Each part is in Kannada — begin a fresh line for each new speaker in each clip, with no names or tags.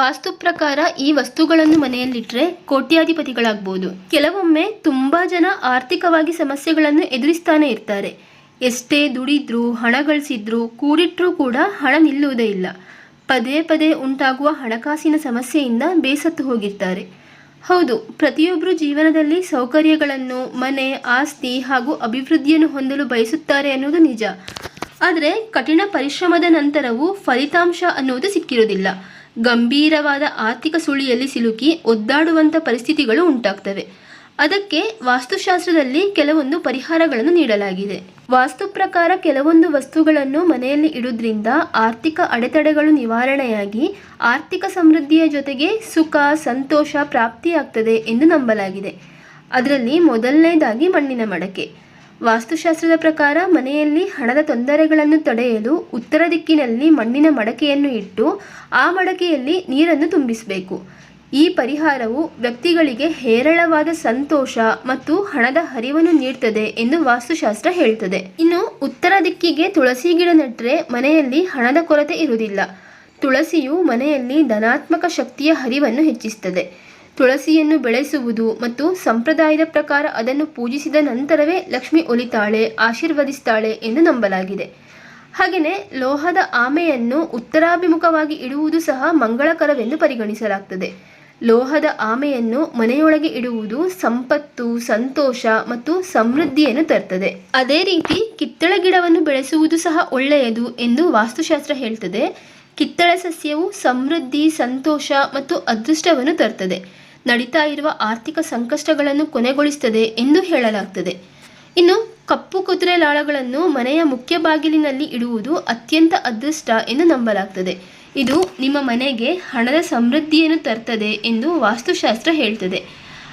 ವಾಸ್ತು ಪ್ರಕಾರ ಈ ವಸ್ತುಗಳನ್ನು ಮನೆಯಲ್ಲಿಟ್ಟರೆ ಕೋಟ್ಯಾಧಿಪತಿಗಳಾಗ್ಬೋದು. ಕೆಲವೊಮ್ಮೆ ತುಂಬ ಜನ ಆರ್ಥಿಕವಾಗಿ ಸಮಸ್ಯೆಗಳನ್ನು ಎದುರಿಸ್ತಾನೆ ಇರ್ತಾರೆ. ಎಷ್ಟೇ ದುಡಿದ್ರು, ಹಣ ಗಳಿಸಿದ್ರು, ಕೂಡಿಟ್ರೂ ಕೂಡ ಹಣ ನಿಲ್ಲುವುದೇ ಇಲ್ಲ. ಪದೇ ಪದೇ ಉಂಟಾಗುವ ಹಣಕಾಸಿನ ಸಮಸ್ಯೆಯಿಂದ ಬೇಸತ್ತು ಹೋಗಿರ್ತಾರೆ. ಹೌದು ಪ್ರತಿಯೊಬ್ಬರು ಜೀವನದಲ್ಲಿ ಸೌಕರ್ಯಗಳನ್ನು, ಮನೆ, ಆಸ್ತಿ ಹಾಗೂ ಅಭಿವೃದ್ಧಿಯನ್ನು ಹೊಂದಲು ಬಯಸುತ್ತಾರೆ ಅನ್ನೋದು ನಿಜ. ಆದರೆ ಕಠಿಣ ಪರಿಶ್ರಮದ ನಂತರವೂ ಫಲಿತಾಂಶ ಅನ್ನುವುದು ಸಿಕ್ಕಿರೋದಿಲ್ಲ. ಗಂಭೀರವಾದ ಆರ್ಥಿಕ ಸುಳಿಯಲ್ಲಿ ಸಿಲುಕಿ ಒದ್ದಾಡುವಂಥ ಪರಿಸ್ಥಿತಿಗಳು ಉಂಟಾಗ್ತವೆ. ಅದಕ್ಕೆ ವಾಸ್ತುಶಾಸ್ತ್ರದಲ್ಲಿ ಕೆಲವೊಂದು ಪರಿಹಾರಗಳನ್ನು ನೀಡಲಾಗಿದೆ. ವಾಸ್ತು ಪ್ರಕಾರ ಕೆಲವೊಂದು ವಸ್ತುಗಳನ್ನು ಮನೆಯಲ್ಲಿ ಇಡುವುದರಿಂದ ಆರ್ಥಿಕ ಅಡೆತಡೆಗಳು ನಿವಾರಣೆಯಾಗಿ ಆರ್ಥಿಕ ಸಮೃದ್ಧಿಯ ಜೊತೆಗೆ ಸುಖ, ಸಂತೋಷ, ಪ್ರಾಪ್ತಿಯಾಗ್ತದೆ ಎಂದು ನಂಬಲಾಗಿದೆ. ಅದರಲ್ಲಿ ಮೊದಲನೇದಾಗಿ ಮಣ್ಣಿನ ಮಡಕೆ. ವಾಸ್ತುಶಾಸ್ತ್ರದ ಪ್ರಕಾರ ಮನೆಯಲ್ಲಿ ಹಣದ ತೊಂದರೆಗಳನ್ನು ತಡೆಯಲು ಉತ್ತರ ದಿಕ್ಕಿನಲ್ಲಿ ಮಣ್ಣಿನ ಮಡಕೆಯನ್ನು ಇಟ್ಟು ಆ ಮಡಕೆಯಲ್ಲಿ ನೀರನ್ನು ತುಂಬಿಸಬೇಕು. ಈ ಪರಿಹಾರವು ವ್ಯಕ್ತಿಗಳಿಗೆ ಹೇರಳವಾದ ಸಂತೋಷ ಮತ್ತು ಹಣದ ಹರಿವನ್ನು ನೀಡುತ್ತದೆ ಎಂದು ವಾಸ್ತುಶಾಸ್ತ್ರ ಹೇಳ್ತದೆ ಇನ್ನು ಉತ್ತರ ದಿಕ್ಕಿಗೆ ತುಳಸಿ ಗಿಡ ನೆಟ್ಟರೆ ಮನೆಯಲ್ಲಿ ಹಣದ ಕೊರತೆ ಇರುವುದಿಲ್ಲ. ತುಳಸಿಯು ಮನೆಯಲ್ಲಿ ಧನಾತ್ಮಕ ಶಕ್ತಿಯ ಹರಿವನ್ನು ಹೆಚ್ಚಿಸುತ್ತದೆ. ತುಳಸಿಯನ್ನು ಬೆಳೆಸುವುದು ಮತ್ತು ಸಂಪ್ರದಾಯದ ಪ್ರಕಾರ ಅದನ್ನು ಪೂಜಿಸಿದ ನಂತರವೇ ಲಕ್ಷ್ಮಿ ಒಲಿತಾಳೆ, ಆಶೀರ್ವದಿಸ್ತಾಳೆ ಎಂದು ನಂಬಲಾಗಿದೆ. ಹಾಗೆಯೇ ಲೋಹದ ಆಮೆಯನ್ನು ಉತ್ತರಾಭಿಮುಖವಾಗಿ ಇಡುವುದು ಸಹ ಮಂಗಳಕರವೆಂದು ಪರಿಗಣಿಸಲಾಗ್ತದೆ. ಲೋಹದ ಆಮೆಯನ್ನು ಮನೆಯೊಳಗೆ ಇಡುವುದು ಸಂಪತ್ತು, ಸಂತೋಷ ಮತ್ತು ಸಮೃದ್ಧಿಯನ್ನು ತರ್ತದೆ. ಅದೇ ರೀತಿ ಕಿತ್ತಳೆ ಗಿಡವನ್ನು ಬೆಳೆಸುವುದು ಸಹ ಒಳ್ಳೆಯದು ಎಂದು ವಾಸ್ತುಶಾಸ್ತ್ರ ಹೇಳ್ತದೆ. ಕಿತ್ತಳೆ ಸಸ್ಯವು ಸಮೃದ್ಧಿ, ಸಂತೋಷ ಮತ್ತು ಅದೃಷ್ಟವನ್ನು ತರ್ತದೆ. ನಡೀತಾ ಇರುವ ಆರ್ಥಿಕ ಸಂಕಷ್ಟಗಳನ್ನು ಕೊನೆಗೊಳಿಸುತ್ತದೆ ಎಂದು ಹೇಳಲಾಗ್ತದೆ. ಇನ್ನು ಕಪ್ಪು ಕುದುರೆ ಲಾಳಗಳನ್ನು ಮನೆಯ ಮುಖ್ಯ ಬಾಗಿಲಿನಲ್ಲಿ ಇಡುವುದು ಅತ್ಯಂತ ಅದೃಷ್ಟ ಎಂದು ನಂಬಲಾಗ್ತದೆ. ಇದು ನಿಮ್ಮ ಮನೆಗೆ ಹಣದ ಸಮೃದ್ಧಿಯನ್ನು ತರ್ತದೆ ಎಂದು ವಾಸ್ತುಶಾಸ್ತ್ರ ಹೇಳ್ತದೆ.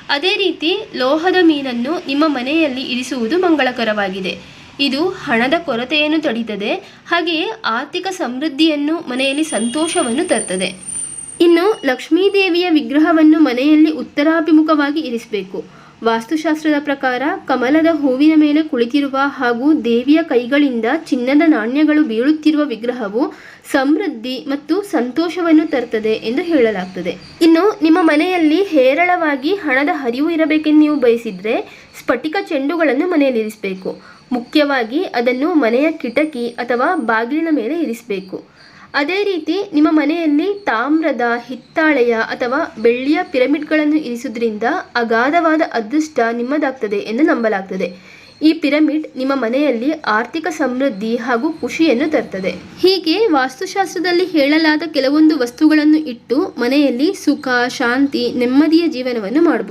ಅದೇ ರೀತಿ ಲೋಹದ ಮೀನನ್ನು ನಿಮ್ಮ ಮನೆಯಲ್ಲಿ ಇರಿಸುವುದು ಮಂಗಳಕರವಾಗಿದೆ. ಇದು ಹಣದ ಕೊರತೆಯನ್ನು ತಡೀತದೆ, ಹಾಗೆಯೇ ಆರ್ಥಿಕ ಸಮೃದ್ಧಿಯನ್ನು ಮನೆಯಲ್ಲಿ ಸಂತೋಷವನ್ನು ತರ್ತದೆ. ಇನ್ನು ಲಕ್ಷ್ಮೀದೇವಿಯ ವಿಗ್ರಹವನ್ನು ಮನೆಯಲ್ಲಿ ಉತ್ತರಾಭಿಮುಖವಾಗಿ ಇರಿಸಬೇಕು. ವಾಸ್ತುಶಾಸ್ತ್ರದ ಪ್ರಕಾರ ಕಮಲದ ಹೂವಿನ ಮೇಲೆ ಕುಳಿತಿರುವ ಹಾಗೂ ದೇವಿಯ ಕೈಗಳಿಂದ ಚಿನ್ನದ ನಾಣ್ಯಗಳು ಬೀಳುತ್ತಿರುವ ವಿಗ್ರಹವು ಸಮೃದ್ಧಿ ಮತ್ತು ಸಂತೋಷವನ್ನು ತರ್ತದೆ ಎಂದು ಹೇಳಲಾಗ್ತದೆ. ಇನ್ನು ನಿಮ್ಮ ಮನೆಯಲ್ಲಿ ಹೇರಳವಾಗಿ ಹಣದ ಹರಿವು ಇರಬೇಕೆಂದು ನೀವು ಬಯಸಿದರೆ ಸ್ಫಟಿಕ ಚೆಂಡುಗಳನ್ನು ಮನೆಯಲ್ಲಿ ಇರಿಸಬೇಕು. ಮುಖ್ಯವಾಗಿ ಅದನ್ನು ಮನೆಯ ಕಿಟಕಿ ಅಥವಾ ಬಾಗಿಲಿನ ಮೇಲೆ ಇರಿಸಬೇಕು. ಅದೇ ರೀತಿ ನಿಮ್ಮ ಮನೆಯಲ್ಲಿ ತಾಮ್ರದ ಹಿತ್ತಾಳೆಯ ಅಥವಾ ಬೆಳ್ಳಿಯ ಪಿರಮಿಡ್ಗಳನ್ನು ಇರಿಸುವುದರಿಂದ ಅಗಾಧವಾದ ಅದೃಷ್ಟ ನಿಮ್ಮದಾಗ್ತದೆ ಎಂದು ನಂಬಲಾಗ್ತದೆ. ಈ ಪಿರಮಿಡ್ ನಿಮ್ಮ ಮನೆಯಲ್ಲಿ ಆರ್ಥಿಕ ಸಮೃದ್ಧಿ ಹಾಗೂ ಖುಷಿಯನ್ನು ತರ್ತದೆ. ಹೀಗೆ ವಾಸ್ತುಶಾಸ್ತ್ರದಲ್ಲಿ ಹೇಳಲಾದ ಕೆಲವೊಂದು ವಸ್ತುಗಳನ್ನು ಇಟ್ಟು ಮನೆಯಲ್ಲಿ ಸುಖ, ಶಾಂತಿ, ನೆಮ್ಮದಿಯ ಜೀವನವನ್ನು ಮಾಡಬಹುದು